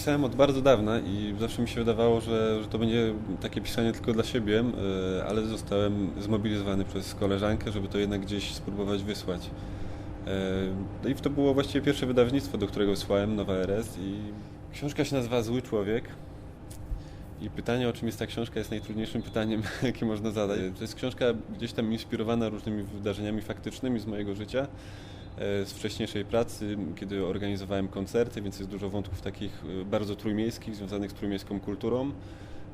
pisałem od bardzo dawna i zawsze mi się wydawało, że, że to będzie takie pisanie tylko dla siebie, e, ale zostałem zmobilizowany przez koleżankę, żeby to jednak gdzieś spróbować wysłać. E, No i to było właściwie pierwsze wydawnictwo, do którego wysłałem, Nowa RS i książka się nazywa Zły Człowiek. I pytanie, o czym jest ta książka, jest najtrudniejszym pytaniem, jakie można zadać. To jest książka gdzieś tam inspirowana różnymi wydarzeniami faktycznymi z mojego życia, z wcześniejszej pracy, kiedy organizowałem koncerty, więc jest dużo wątków takich e, bardzo trójmiejskich, związanych z trójmiejską kulturą.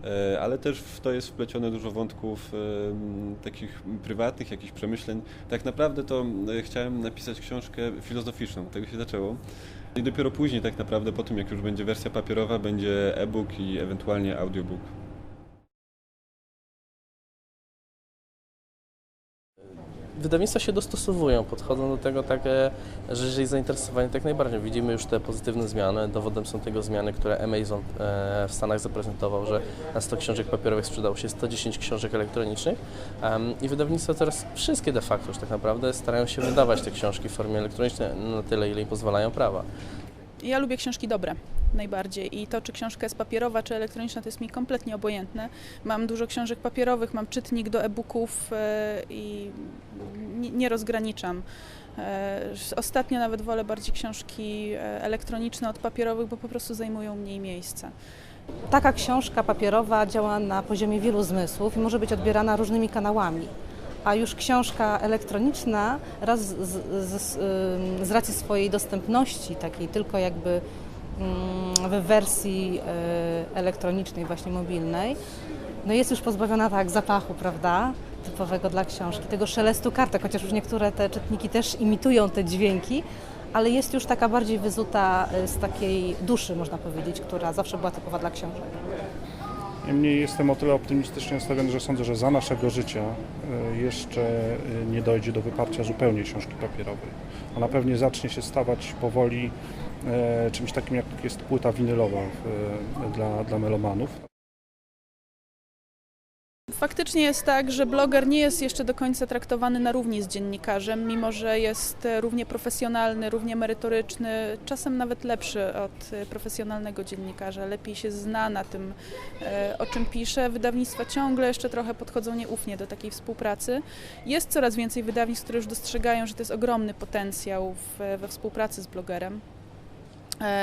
E, Ale też w to jest wplecione dużo wątków e, takich prywatnych, jakichś przemyśleń. Tak naprawdę to e, chciałem napisać książkę filozoficzną, tego się zaczęło. I dopiero później tak naprawdę po tym, jak już będzie wersja papierowa, będzie e-book i ewentualnie audiobook. Wydawnictwa się dostosowują, podchodzą do tego tak, e, że jeżeli zainteresowani, tak najbardziej. Widzimy już te pozytywne zmiany. Dowodem są tego zmiany, które Amazon e, w Stanach zaprezentował, że na 100 książek papierowych sprzedało się 110 książek elektronicznych. I wydawnictwa teraz wszystkie de facto już tak naprawdę starają się wydawać te książki w formie elektronicznej na tyle, ile im pozwalają prawa. Ja lubię książki dobre najbardziej i to, czy książka jest papierowa, czy elektroniczna, to jest mi kompletnie obojętne. Mam dużo książek papierowych, mam czytnik do e-booków e, i nie, rozgraniczam. E, Ostatnio nawet wolę bardziej książki e, elektroniczne od papierowych, bo po prostu zajmują mniej miejsca. Taka książka papierowa działa na poziomie wielu zmysłów i może być odbierana różnymi kanałami. A już książka elektroniczna raz z, z, z, z racji swojej dostępności, takiej tylko jakby w wersji y, elektronicznej, właśnie mobilnej, no jest już pozbawiona tak zapachu, prawda, typowego dla książki, tego szelestu kartek, chociaż już niektóre te czytniki też imitują te dźwięki, ale jest już taka bardziej wyzuta y, z takiej duszy, można powiedzieć, która zawsze była typowa dla książek. Niemniej jestem o tyle optymistycznie nastawiony, że sądzę, że za naszego życia e, jeszcze nie dojdzie do wyparcia zupełnie książki papierowej. Ona pewnie zacznie się stawać powoli czymś takim, jak jest płyta winylowa w, dla, dla melomanów. Faktycznie jest tak, że bloger nie jest jeszcze do końca traktowany na równi z dziennikarzem, mimo że jest e, równie profesjonalny, równie merytoryczny, czasem nawet lepszy od e, profesjonalnego dziennikarza. Lepiej się zna na tym, e, o czym pisze. Wydawnictwa ciągle jeszcze trochę podchodzą nieufnie do takiej współpracy. Jest coraz więcej wydawnictw, które już dostrzegają, że to jest ogromny potencjał we współpracy z blogerem e,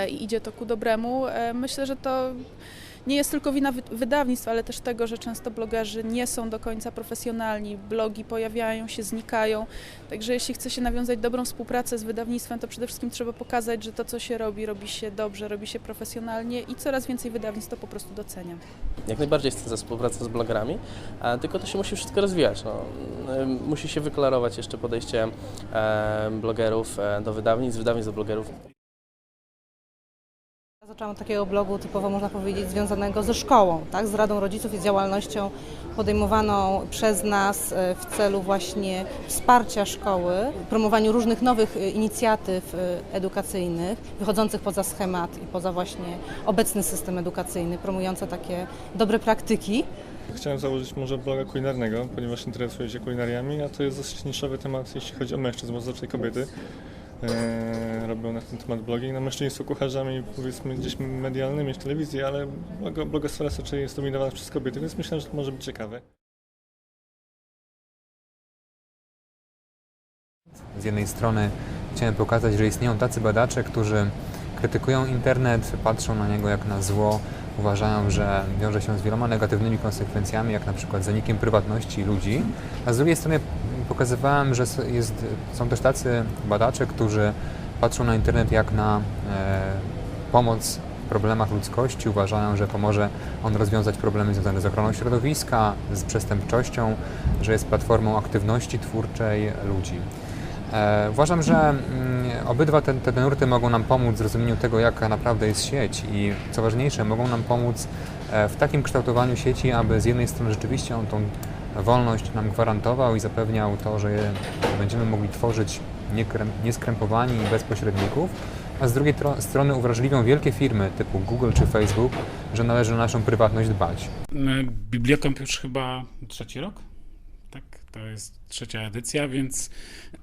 i idzie to ku dobremu. E, Myślę, że to nie jest tylko wina wy- wydawnictw, ale też tego, że często blogerzy nie są do końca profesjonalni. Blogi pojawiają się, znikają. Także jeśli chce się nawiązać dobrą współpracę z wydawnictwem, to przede wszystkim trzeba pokazać, że to, co się robi, robi się dobrze, robi się profesjonalnie i coraz więcej wydawnictw to po prostu docenia. Jak najbardziej chcę za współpracę z blogerami, a tylko to się musi wszystko rozwijać. No. Musi się wyklarować jeszcze podejście e, blogerów e, do wydawnictw, wydawnictw do blogerów. Zaczęłam od takiego blogu typowo można powiedzieć związanego ze szkołą, tak, z Radą Rodziców i z działalnością podejmowaną przez nas e, w celu właśnie wsparcia szkoły, promowaniu różnych nowych e, inicjatyw e, edukacyjnych, wychodzących poza schemat i poza właśnie obecny system edukacyjny, promujące takie dobre praktyki. Chciałem założyć może bloga kulinarnego, ponieważ interesuję się kulinariami, a to jest dosyć niszowy temat, jeśli chodzi o mężczyzn, bo zazwyczaj kobiety e, robią na ten temat blogi. No, mężczyźni są kucharzami, powiedzmy, gdzieś medialnymi w telewizji, ale blogo- blogosfera raczej jest dominowana przez kobiety, więc myślę, że to może być ciekawe. Z jednej strony chciałem pokazać, że istnieją tacy badacze, którzy krytykują internet, patrzą na niego jak na zło, uważają, że wiąże się z wieloma negatywnymi konsekwencjami, jak na przykład zanikiem prywatności ludzi. A z drugiej strony pokazywałem, że jest, są też tacy badacze, którzy patrzą na internet jak na e, pomoc w problemach ludzkości, uważają, że pomoże on rozwiązać problemy związane z ochroną środowiska, z przestępczością, że jest platformą aktywności twórczej ludzi. E, Uważam, że mm, obydwa te, te nurty mogą nam pomóc w zrozumieniu tego, jaka naprawdę jest sieć i co ważniejsze, mogą nam pomóc e, w takim kształtowaniu sieci, aby z jednej strony rzeczywiście on tą wolność nam gwarantował i zapewniał to, że będziemy mogli tworzyć nieskrępowani i bez pośredników, a z drugiej tro- strony uwrażliwią wielkie firmy typu Google czy Facebook, że należy o naszą prywatność dbać. Bibliokom już chyba trzeci rok Tak, to jest trzecia edycja, więc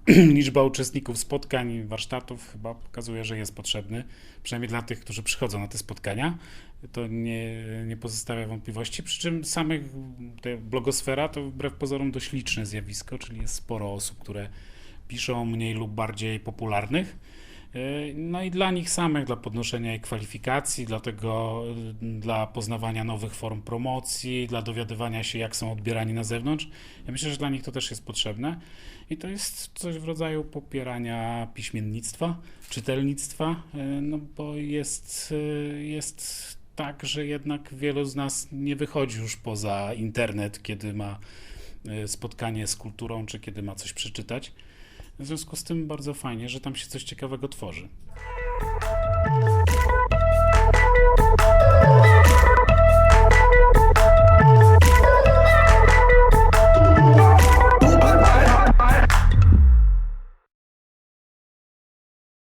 liczba uczestników spotkań, warsztatów chyba pokazuje, że jest potrzebny, przynajmniej dla tych, którzy przychodzą na te spotkania. To nie, nie pozostawia wątpliwości. Przy czym samych te blogosfera to wbrew pozorom dość liczne zjawisko, czyli jest sporo osób, które piszą mniej lub bardziej popularnych. Yy, No i dla nich samych, dla podnoszenia ich kwalifikacji, dlatego yy, dla poznawania nowych form promocji, dla dowiadywania się, jak są odbierani na zewnątrz. Ja myślę, że dla nich to też jest potrzebne i to jest coś w rodzaju popierania piśmiennictwa, czytelnictwa, yy, no bo jest, yy, jest tak, że jednak wielu z nas nie wychodzi już poza internet, kiedy ma spotkanie z kulturą, czy kiedy ma coś przeczytać. W związku z tym bardzo fajnie, że tam się coś ciekawego tworzy.